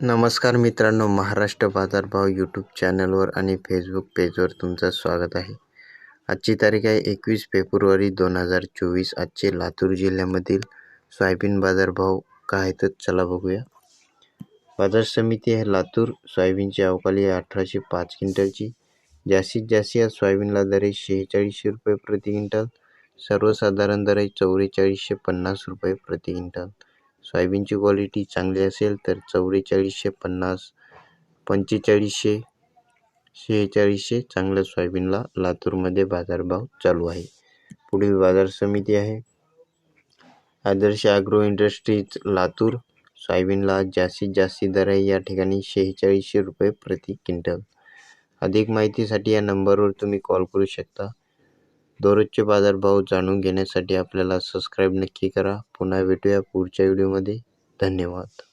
नमस्कार मित्रांनो महाराष्ट्र बाजारभाव यूट्यूब चॅनलवर आणि फेसबुक पेजवर तुमचं स्वागत आहे. आजची तारीख आहे एकवीस फेब्रुवारी दोन हजार चोवीस. आजचे लातूर जिल्ह्यामधील सोयाबीन बाजारभाव काय आहेत चला बघूया. बाजार समिती आहे लातूर सोयाबीनची अवकाली आहे अठराशे पाच क्विंटलची. जास्तीत जास्त या सोयाबीनला दर आहे शेहेचाळीसशे रुपये प्रति क्विंटल. सर्वसाधारण दर आहे चौवेचाळीसशे पन्नास रुपये प्रति क्विंटल. सोयाबीनची क्वालिटी चांगली असेल तर चौवेचाळीसशे पन्नास पंचेचाळीसशे शेहेचाळीसशे चांगल्या सोयाबीनला लातूरमध्ये बाजारभाव चालू आहे. पुढील बाजार समिती आहे. आदर्श ॲग्रो इंडस्ट्रीज लातूर सोयाबीनला जास्तीत जास्त दर आहे. या ठिकाणी शेहेचाळीसशे रुपये प्रति क्विंटल. अधिक माहितीसाठी या नंबरवर तुम्ही कॉल करू शकता. दररोजचे बाजारभाव जाणून घेण्यासाठी आपल्याला सबस्क्राईब नक्की करा. पुन्हा भेटूया पुढच्या व्हिडिओमध्ये धन्यवाद.